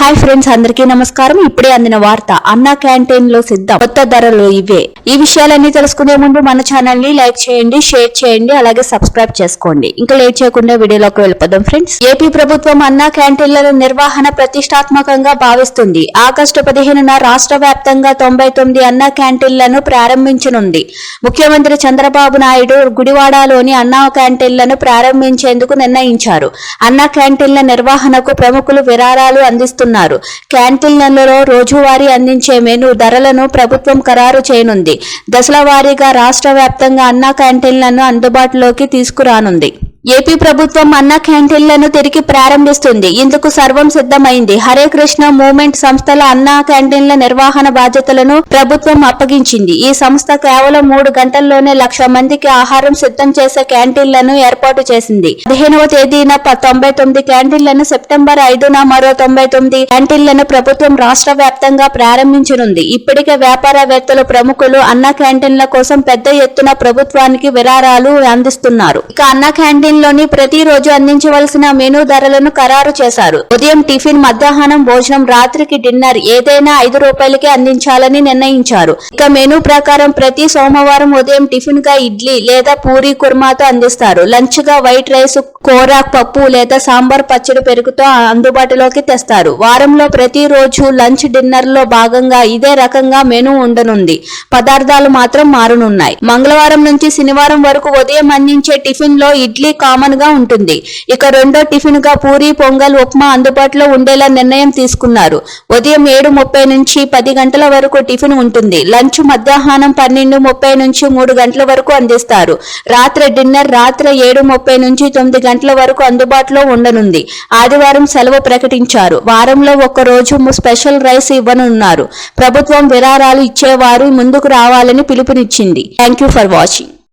Hi friends అందరికీ నమస్కారం. ఇప్పుడే అందిన వార్త అన్నా క్యాంటీన్లో సిద్ధం. కొత్త ధరలు ఇవే. ఈ విషయాలన్నీ తెలుసుకునే ముందు మన ఛానల్ని లైక్ చేయండి షేర్ చేయండి అలాగే సబ్స్క్రైబ్ చేసుకోండి. ఇంకా లేట్ చేయకుండా వీడియోలోకి వెళ్ళిపోదాం ఫ్రెండ్స్. ఏపీ ప్రభుత్వం అన్నా క్యాంటీన్ల నిర్వహణ ప్రతిష్టాత్మకంగా భావిస్తుంది. ఆగస్టు పదిహేనున రాష్ట్ర వ్యాప్తంగా తొంభై తొమ్మిది అన్నా క్యాంటీన్లను ప్రారంభించనుంది. ముఖ్యమంత్రి చంద్రబాబు నాయుడు గుడివాడలోని అన్నా క్యాంటీన్లను ప్రారంభించేందుకు నిర్ణయించారు. అన్నా క్యాంటీన్ల నిర్వహణకు ప్రముఖులు విరాళాలు అందిస్తున్నారు. క్యాంటీన్లలో రోజువారీ అందించే మెను ధరలను ప్రభుత్వం ఖరారు చేయనుంది. దశల వారీగా రాష్ట్ర వ్యాప్తంగా అన్నా క్యాంటీన్లను అందుబాటులోకి తీసుకురానుంది. ఏపీ ప్రభుత్వం అన్న క్యాంటీన్లను తిరిగి ప్రారంభిస్తుంది. ఇందుకు సర్వం సిద్ధమైంది. హరే కృష్ణ మూవ్మెంట్ సంస్థల అన్నా క్యాంటీన్ల నిర్వహణ బాధ్యతలను ప్రభుత్వం అప్పగించింది. ఈ సంస్థ కేవలం మూడు గంటల్లోనే లక్ష మందికి ఆహారం సిద్ధం చేసే క్యాంటీన్లను ఏర్పాటు చేసింది. పదిహేనవ తేదీన తొంభై తొమ్మిది క్యాంటీన్లను సెప్టెంబర్ ఐదున మరో తొంభై తొమ్మిది క్యాంటీన్లను ప్రభుత్వం రాష్ట్ర వ్యాప్తంగా ప్రారంభించనుంది. ఇప్పటికే వ్యాపారవేత్తలు ప్రముఖులు అన్న క్యాంటీన్ల కోసం పెద్ద ఎత్తున ప్రభుత్వానికి విరాళాలు అందిస్తున్నారు. ఇక అన్న క్యాంటీన్ యూనియన్లోని ప్రతిరోజు అందించవలసిన మెనూ ధరలను ఖరారు చేశారు. ఉదయం టిఫిన్ మధ్యాహ్నం భోజనం రాత్రికి డిన్నర్ ఏదైనా ఐదు రూపాయలకి అందించాలని నిర్ణయించారు. ఇక మెనూ ప్రకారం ప్రతి సోమవారం ఉదయం టిఫిన్గా ఇడ్లీ లేదా పూరి కుర్మాతో అందిస్తారు. లంచ్గా వైట్ రైస్ కూర పప్పు లేదా సాంబార్ పచ్చడి పెరుగుతో అందుబాటులోకి తెస్తారు. వారంలో ప్రతి రోజు లంచ్ డిన్నర్లో భాగంగా ఇదే రకంగా మెనూ ఉండనుంది. పదార్థాలు మాత్రం మారనున్నాయి. మంగళవారం నుంచి శనివారం వరకు ఉదయం అందించే టిఫిన్లో ఇడ్లీ కామన్గా ఉంటుంది. ఇక రెండో టిఫిన్గా పూరి పొంగల్ ఉప్మా అందుబాటులో ఉండేలా నిర్ణయం తీసుకున్నారు. ఉదయం ఏడు ముప్పై నుంచి పది గంటల వరకు టిఫిన్ ఉంటుంది. లంచ్ మధ్యాహ్నం పన్నెండు ముప్పై నుంచి మూడు గంటల వరకు అందిస్తారు. రాత్రి డిన్నర్ రాత్రి ఏడు ముప్పై నుంచి తొమ్మిది గంటల వరకు అందుబాటులో ఉండనుంది. ఆదివారం సెలవు ప్రకటించారు. వారంలో ఒక రోజు స్పెషల్ రైస్ ఇవ్వనున్నారు. ప్రభుత్వం విరాళాలు ఇచ్చేవారు ముందుకు రావాలని పిలుపునిచ్చింది. Thank you for watching.